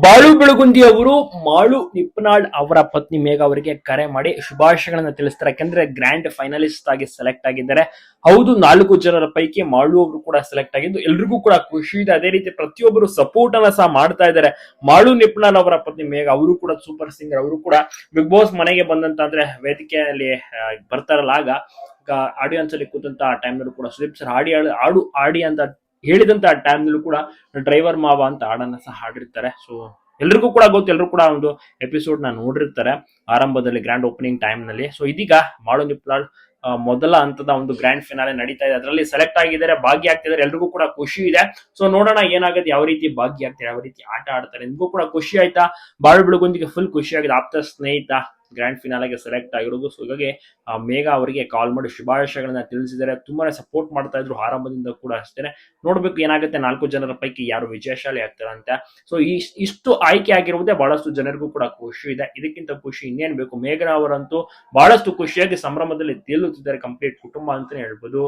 ಬಾಳು ಬೆಳಗುಂದಿ ಅವರು ಮಾಳು ನಿಪ್ನಾಳ್ ಅವರ ಪತ್ನಿ ಮೇಘ ಅವರಿಗೆ ಕರೆ ಮಾಡಿ ಶುಭಾಶಯಗಳನ್ನ ತಿಳಿಸ್ತಾರೆ. ಯಾಕಂದ್ರೆ ಗ್ರ್ಯಾಂಡ್ ಫೈನಲಿಸ್ಟ್ ಆಗಿ ಸೆಲೆಕ್ಟ್ ಆಗಿದ್ದಾರೆ. ಹೌದು, ನಾಲ್ಕು ಜನರ ಪೈಕಿ ಮಾಳು ಅವರು ಕೂಡ ಸೆಲೆಕ್ಟ್ ಆಗಿದ್ದು, ಎಲ್ರಿಗೂ ಕೂಡ ಖುಷಿ ಇದೆ. ಅದೇ ರೀತಿ ಪ್ರತಿಯೊಬ್ಬರು ಸಪೋರ್ಟ್ ಅನ್ನ ಸಹ ಮಾಡ್ತಾ ಇದ್ದಾರೆ. ಮಾಳು ನಿಪ್ನಾಳ್ ಅವರ ಪತ್ನಿ ಮೇಘ, ಅವರು ಕೂಡ ಸೂಪರ್ ಸಿಂಗರ್ ಅವರು ಕೂಡ ಬಿಗ್ ಬಾಸ್ ಮನೆಗೆ ಬಂದಂತ ಅಂದ್ರೆ ವೇದಿಕೆಯಲ್ಲಿ ಬರ್ತಾರಲ್ಲ. ಆಗ, ಆಡಿಯನ್ಸ್ ಅಲ್ಲಿ ಕೂತಂತ ಟೈಮ್ ಕೂಡ ಸುದೀಪ್ ಸರ್ ಹಾಡಿ ಹಾಡು- ಹಾಡು ಆಡಿ ಅಂತ ಹೇಳಿದಂತ ಟೈಮ್ ನಲ್ಲೂ ಕೂಡ ಡ್ರೈವರ್ ಮಾವ ಅಂತ ಹಾಡನ್ನ ಸಹ ಹಾಡಿರ್ತಾರೆ. ಸೊ ಎಲ್ರಿಗೂ ಕೂಡ ಗೊತ್ತು, ಎಲ್ರು ಕೂಡ ಒಂದು ಎಪಿಸೋಡ್ನ ನೋಡಿರ್ತಾರೆ ಆರಂಭದಲ್ಲಿ ಗ್ರ್ಯಾಂಡ್ ಓಪನಿಂಗ್ ಟೈಮ್ನಲ್ಲಿ. ಸೊ ಇದೀಗ ಮಾಡು ನಿಪ್ಲಾಳ್ ಮೊದಲ ಹಂತದ ಒಂದು ಗ್ರ್ಯಾಂಡ್ ಫಿನಾಲೆ ನಡೀತಾ ಇದೆ. ಅದರಲ್ಲಿ ಸೆಲೆಕ್ಟ್ ಆಗಿದ್ದಾರೆ, ಭಾಗಿಯಾಗ್ತಿದ್ದಾರೆ. ಎಲ್ರಿಗೂ ಕೂಡ ಖುಷಿ ಇದೆ. ಸೊ ನೋಡೋಣ ಏನಾಗುತ್ತೆ, ಯಾವ ರೀತಿ ಭಾಗಿಯಾಗ್ತಾರೆ, ಯಾವ ರೀತಿ ಆಟ ಆಡ್ತಾರೆ. ನಿಮಗೂ ಕೂಡ ಖುಷಿ ಆಯ್ತಾ? ಬಾಳು ಬೆಳಗೊಂದಿಗೆ ಫುಲ್ ಖುಷಿ ಆಗಿದೆ. ಆಪ್ತ ಸ್ನೇಹಿತ ಗ್ರ್ಯಾಂಡ್ ಫಿನಾಲೆಗೆ ಸೆಲೆಕ್ಟ್ ಆಗಿರೋದು. ಸೊ ಹೀಗಾಗಿ ಮೇಘ ಅವರಿಗೆ ಕಾಲ್ ಮಾಡಿ ಶುಭಾಶಯಗಳನ್ನ ತಿಳಿಸಿದ್ದಾರೆ. ತುಂಬಾನೇ ಸಪೋರ್ಟ್ ಮಾಡ್ತಾ ಇದ್ರು ಆರಂಭದಿಂದ ಕೂಡ ಅಷ್ಟೇ ನೋಡ್ಬೇಕು ಏನಾಗುತ್ತೆ. ನಾಲ್ಕು ಜನರ ಪೈಕಿ ಯಾರು ವಿಜಯಶಾಲಿ ಆಗ್ತಾರೆ ಅಂತ. ಸೊ ಇಷ್ಟು ಆಯ್ಕೆ ಆಗಿರುವುದೇ ಬಹಳಷ್ಟು ಜನರಿಗೂ ಕೂಡ ಖುಷಿ ಇದೆ. ಇದಕ್ಕಿಂತ ಖುಷಿ ಇನ್ನೇನ್ ಬೇಕು? ಮೇಘನ ಅವರಂತೂ ಬಹಳಷ್ಟು ಖುಷಿಯಾಗಿ ಸಂಭ್ರಮದಲ್ಲಿ ತೇಲುತ್ತಿದ್ದಾರೆ. ಕಂಪ್ಲೀಟ್ ಕುಟುಂಬ ಅಂತಾನೆ ಹೇಳ್ಬೋದು.